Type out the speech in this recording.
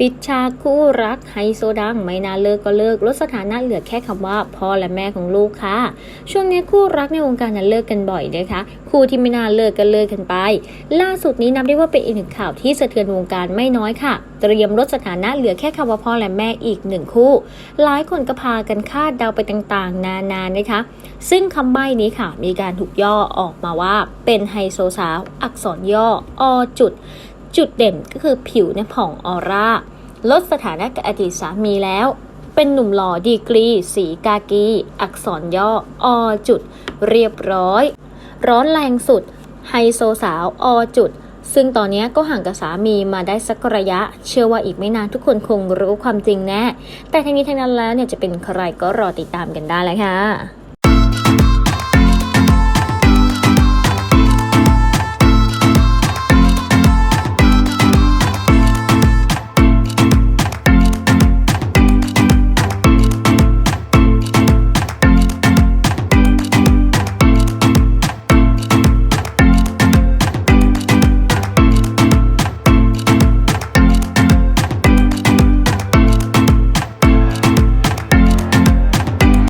ปิดฉากคู่รักไฮโซดังไม่น่าเลิกก็เลิกลดสถานะเหลือแค่คำว่าพ่อและแม่ของลูกค่ะ ช่วงนี้คู่รักในวงการนั้นเลิกกันบ่อยนะคะคู่ที่ไม่น่าเลิกก็เลิกกันไป ล่าสุดนี้นับได้ว่าเป็นอีกหนึ่งข่าวที่สะเทือนวงการไม่น้อยค่ะ เตรียมลดสถานะเหลือแค่คำว่าพ่อและแม่อีกหนึ่งคู่ หลายคนก็พากันคาดเดาไปต่างๆ นานานะคะ ซึ่งคำใบ้นี้ค่ะ มีการถูกย่อออกมาว่า เป็นไฮโซสาว อักษรย่ออจุด จุดเด่นก็คือผิวเนี่ยผ่องออร่า ลดสถานะกับอดีตสามีแล้ว เป็นหนุ่มหล่อดีกรี สีกากี อักษรย่ออจุด เรียบร้อย ร้อนแรงสุด ไฮโซสาวอจุดซึ่งตอนนี้ก็ห่างกับสามีมาได้สักระยะ เชื่อว่าอีกไม่นานทุกคนคงรู้ความจริงแน่ แต่ทั้งนี้ทั้งนั้นแล้วเนี่ยจะเป็นใครก็รอติดตามกันได้เลยค่ะ